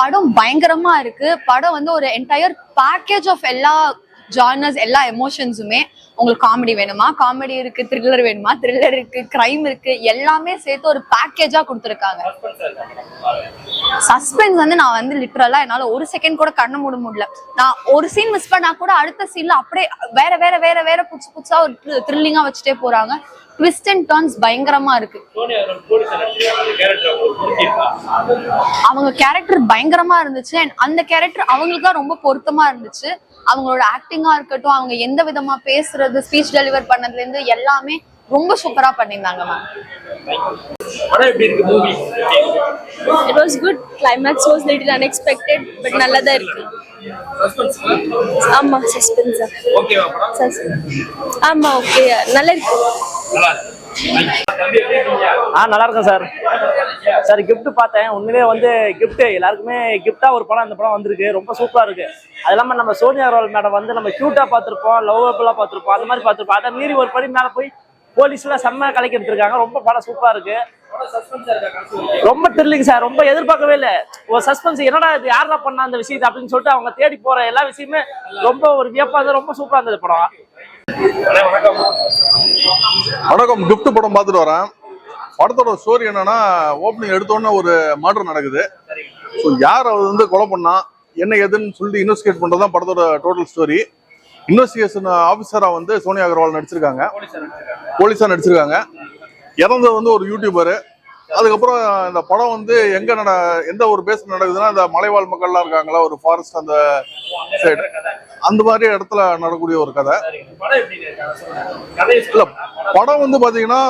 படம் பயங்கரமா இருக்கு. படம் வந்து ஒரு என்டையர் பேக்கேஜ் ஆஃப் எல்லா ஜானர்ஸ் எல்லா எமோஷன்ஸுமே உங்களுக்கு காமெடி வேணுமா? காமெடி இருக்கு த்ரில்லர் வேணுமா? த்ரில்லர் இருக்கு கிரைம் இருக்கு. எல்லாமே சேர்த்து ஒரு பேக்கேஜா கொடுத்துருக்காங்க. சஸ்பென்ஸ் வந்து நான் வந்து லிட்ரலா என்னால ஒரு செகண்ட் கூட கண்ண மூட முடியல. நான் ஒரு சீன் மிஸ் பண்ணா கூட அடுத்த சீன்ல அப்படியே வேற வேற வேற வேற புதுசு புதுசா ஒரு த்ரில்லிங்கா வச்சுட்டே போறாங்க. ட்விஸ்ட் அண்ட் டர்ன்ஸ் பயங்கரமா இருக்கு. அவங்க கேரக்டர் பயங்கரமா இருந்துச்சு. அண்ட் அந்த கேரக்டர் அவங்களுக்கு தான் ரொம்ப பொருத்தமா இருந்துச்சு. அவங்களோட ஆக்டிங்கா இருக்கட்டும் அவங்க எந்த விதமா பேசுறது ஸ்பீச் டெலிவர் பண்ணதுல இருந்து எல்லாமே ரொம்ப சூப்பரா பண்ணியிருந்தாங்க ma'am It was good. Climax was little unexpected, but நல்லா தான் இருக்கு. ஆமா சஸ்பென்ஸ் ஆமா ஓகே நல்லா இருக்கு. ஆ நல்லா இருக்கேன் சார். சார் gift பார்த்தேன். உண்மையிலேயே வந்து gift எல்லாருக்குமே gift-ஆ ஒரு படம் அந்த படம் வந்திருக்கு. ரொம்ப சூப்பரா இருக்கு. அது இல்லாம நம்ம சோனியா அகர்வால் மேடம் வந்து நம்ம கியூட்டா பார்த்திருப்போம் லவ்வபிளா பார்த்திருப்போம் அந்த மாதிரி பார்த்திருப்போம். அதை மீறி ஒரு படி மேல போய் போலீஸ்ல செம்ம கலக்கி எடுத்திருக்காங்க. ரொம்ப படம் சூப்பரா இருக்கு? ரொம்ப த்ரில்லிங் சார் ரொம்ப எதிர்பார்க்கவே இல்லை. ஒரு சஸ்பென்ஸ் என்னடா இது யாரா பண்ணா அந்த விஷயத்தை அப்படின்னு சொல்லிட்டு அவங்க தேடி போற எல்லா விஷயமே ரொம்ப ஒரு வியப்பா இருந்தது. ரொம்ப சூப்பரா இருந்தது படம். வணக்கம். வணக்கம் gift படம் பார்த்துட்டு வரேன். படத்தோட ஸ்டோரி என்னன்னா ஓப்பனிங் எடுத்தோடனே ஒரு மர்டர் நடக்குது. ஸோ யார் அவர் வந்து கொலை பண்ணா என்ன ஏதுன்னு சொல்லிட்டு இன்வெஸ்டிகேட் பண்ணுறது தான் படத்தோட டோட்டல் ஸ்டோரி இன்வெஸ்டிகேஷன் ஆஃபீஸராக வந்து சோனியா அகர்வால் நடிச்சிருக்காங்க. போலீஸ் நடிச்சிருக்காங்க. இறந்தது வந்து ஒரு யூடியூபர் அதுக்கப்புறம் இந்த படம் வந்து எங்க நட எந்த ஒரு பேஸ் நடக்குதுன்னா இந்த மலைவாழ் மக்கள்லாம் இருக்காங்களா ஒரு ஃபாரஸ்ட் அந்த சைடு அந்த மாதிரி இடத்துல நடக்கக்கூடிய ஒரு கதை. இல்ல. படம் வந்து பாத்தீங்கன்னா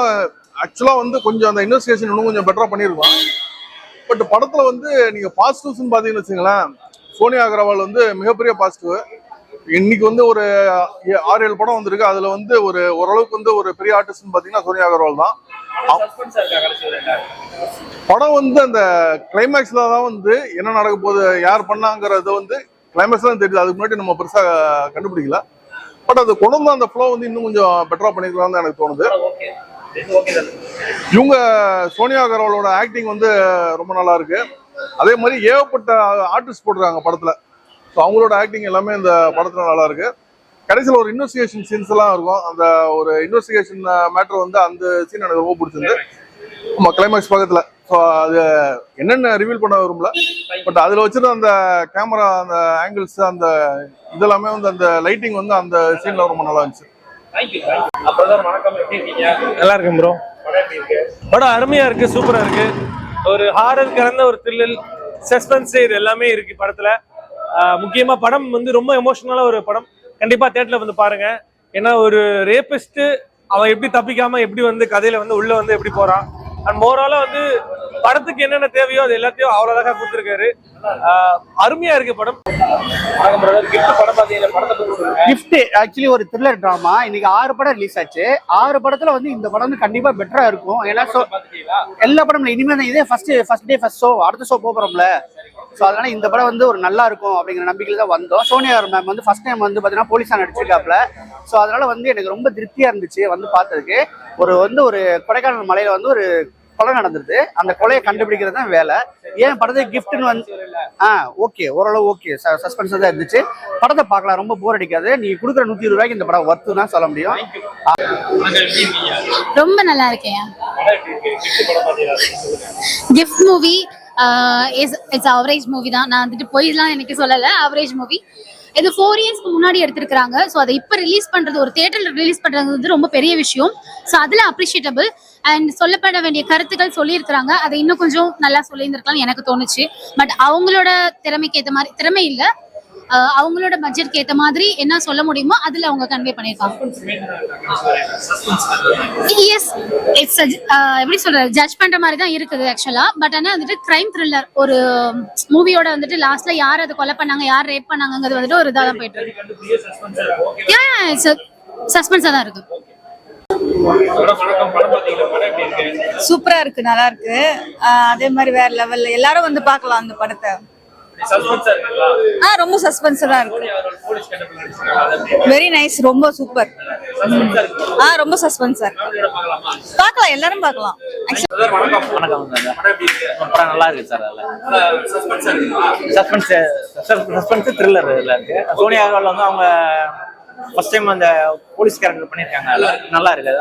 ஆக்சுவலா வந்து கொஞ்சம் அந்த இன்வெஸ்டிகேஷன் இன்னும் கொஞ்சம் பெட்டரா பண்ணிருக்கலாம் பட் படத்துல வந்து நீங்க பாசிட்டிவ்ஸ் பாத்தீங்கன்னு வச்சுங்களேன் சோனியா அகர்வால் வந்து மிகப்பெரிய பாசிட்டிவ் இன்னைக்கு வந்து ஒரு ஏ- ஆறு ஏழு படம் வந்திருக்கு. அதுல வந்து ஒரு ஓரளவுக்கு வந்து ஒரு பெரிய ஆர்டிஸ்ட் பாத்தீங்கன்னா சோனியா அகர்வால் தான். படம் வந்து அந்த கிளைமேக்ஸ்ல தான் வந்து என்ன நடக்க போகுது யார் பண்ணாங்கிறது வந்து கிளைமேக்ஸ் தான் தெரியுது. அதுக்கு முன்னாடி நம்ம பெருசா கண்டுபிடிக்கல. பட் அது கொண்டு வந்து அந்த ஃப்ளோ வந்து இன்னும் கொஞ்சம் பெட்டரா பண்ணிருக்கலாம்னு தான் எனக்கு தோணுது. ஓகே இவங்க சோனியா அகர்வாலோட ஆக்டிங் வந்து ரொம்ப நல்லா இருக்கு. அதே மாதிரி ஏகப்பட்ட ஆர்டிஸ்ட் போட்டிருக்காங்க படத்துல. ஸோ அவங்களோட ஆக்டிங் எல்லாமே இந்த படத்துல நல்லா இருக்கு கடைசியில் ஒரு இன்வெஸ்டிகேஷன் சீன்ஸ் எல்லாம் இருக்கும். அந்த ஒரு இன்வெஸ்டிகேஷன் மேட்டர் வந்து அந்த சீன் எனக்கு ரொம்ப பிடிச்சிருந்து. ஆமா கிளைமேக்ஸ் பக்கத்துல. ஸோ அது என்னென்ன ரிவீல் பண்ண விரும்பல. பட் அதுல வச்சிருந்த அந்த கேமரா அந்த ஆங்கிள்ஸ் அந்த இதெல்லாமே வந்து அந்த லைட்டிங் வந்து அந்த சீன்ல ரொம்ப நல்லா இருந்துச்சு. தேங்க்யூ அப்பதான் வணக்கம் எப்படி இருக்கீங்க? நல்லா இருக்கேன் ப்ரோ படம் இருக்கு? அருமையா இருக்கு சூப்பரா இருக்கு. ஒரு ஹாரர் கலந்த ஒரு த்ரில்லில் சஸ்பென்ஸ் இது எல்லாமே இருக்கு படத்துல. ஆஹ் முக்கியமா படம் வந்து ரொம்ப எமோஷனலா ஒரு படம். கண்டிப்பா தேட்டர்ல வந்து பாருங்க. ஏன்னா ஒரு ரேபிஸ்ட் அவன் எப்படி தப்பிக்காம எப்படி வந்து கதையில வந்து உள்ள வந்து எப்படி போறான். அண்ட் மோராலா வந்து படத்துக்கு என்னென்ன தேவையோ அது எல்லாத்தையும் அவ்வளவு அழகா கொடுத்துருக்காரு. அருமையா இருக்கு படம். கிஃப்ட் ஆக்சுவலி ஒரு த்ரில்லர் டிராமா இன்னைக்கு ஆறு படம் ரிலீஸ் ஆச்சு. ஆறு படத்துல வந்து இந்த படம் வந்து கண்டிப்பா பெட்டரா இருக்கும். ஏன்னா எல்லா படமும் இனிமே இதே first first day first show அடுத்த ஷோ போறோம்ல. ஸோ அதனால இந்த படம் வந்து ஒரு நல்லா இருக்கும் அப்படிங்கிற நம்பிக்கையில தான் வந்தோம். சோனியா மேம் வந்து ஃபர்ஸ்ட் டைம் வந்து பார்த்தீங்கன்னா போலீஸா நடிச்சிருக்காப்ல ஸோ அதனால வந்து எனக்கு ரொம்ப திருப்தியா இருந்துச்சு வந்து பார்த்ததுக்கு ஒரு வந்து ஒரு கொடைக்கானல் மலையில வந்து ஒரு கொலை நடந்துருது. அந்த கொலையை கண்டுபிடிக்கிறது தான் வேலை. ஏன் படத்தை கிஃப்ட்னு வந்து ஆ ஓகே ஓரளவு ஓகே சஸ்பென்ஸ் தான் இருந்துச்சு. படத்தை பார்க்கலாம் ரொம்ப போர் அடிக்காது. நீங்க கொடுக்குற நூத்தி இருபது ரூபாய்க்கு இந்த படம் ஒர்த்து தான் சொல்ல முடியும். வணக்கம் எப்படி இருக்கீங்க ரொம்ப நல்லா இருக்கேன் gift movie is it's average movie தான். நான் வந்துட்டு போயிடலாம் எனக்கு சொல்லலை. அவரேஜ் மூவி இது ஃபோர் இயர்ஸ்க்கு முன்னாடி எடுத்திருக்கிறாங்க. ஸோ அதை இப்போ ரிலீஸ் பண்ணுறது ஒரு தேட்டரில் ரிலீஸ் பண்ணுறது வந்து ரொம்ப பெரிய விஷயம். ஸோ அதில் அப்ரிஷியேட்டபிள் அண்ட் சொல்லப்பட வேண்டிய கருத்துக்கள் சொல்லியிருக்கிறாங்க. அதை இன்னும் கொஞ்சம் நல்லா சொல்லியிருந்திருக்கலாம் எனக்கு தோணுச்சு. பட் அவங்களோட திறமைக்கு ஏற்ற மாதிரி திறமை இல்லை. அவங்களோட பட்ஜெட்க்கு ஏற்ற மாதிரி என்ன சொல்ல முடியுமோ அதில் அவங்க கன்வே பண்ணியிருக்காங்க எஸ் இட்ஸ் எப்படி சொல்றது? ஜட்ஜ் பண்ற மாதிரி தான் இருக்குது ஆக்சுவலா பட் ஆனா வந்துட்டு கிரைம் த்ரில்லர் ஒரு மூவியோட வந்துட்டு லாஸ்ட்ல யார் அதை கொலை பண்ணாங்க யார் ரேப் பண்ணாங்கங்கிறது வந்துட்டு ஒரு இதாக தான் போயிட்டு இருக்கு. ஏன் சஸ்பென்ஸா தான் இருக்கு. சூப்பரா இருக்கு நல்லா இருக்கு. அதே மாதிரி வேற லெவல்ல எல்லாரும் வந்து பார்க்கலாம் அந்த படத்தை. ஆ ரொம்ப சஸ்பென்ஸா இருக்கு. அது எப்படி? வெரி நைஸ் ரொம்ப சூப்பர் இருக்கு. ஆ ரொம்ப சஸ்பென்ஸா இருக்கு பார்க்கலாமா? எல்லாரும் பார்க்கலாம். வணக்கம். படம் இருக்கு? நல்லா இருக்கு சார் அதில். சஸ்பென்ஸா சஸ்பென்ஸ் சஸ்பென்ஸ் த்ரில்லர் இதில் இருக்கு. சோனியா அகர்வால் வந்து அவங்க ஃபர்ஸ்ட் டைம் அந்த போலீஸ் கேரக்டர் பண்ணியிருக்காங்க. நல்லா இருக்கு.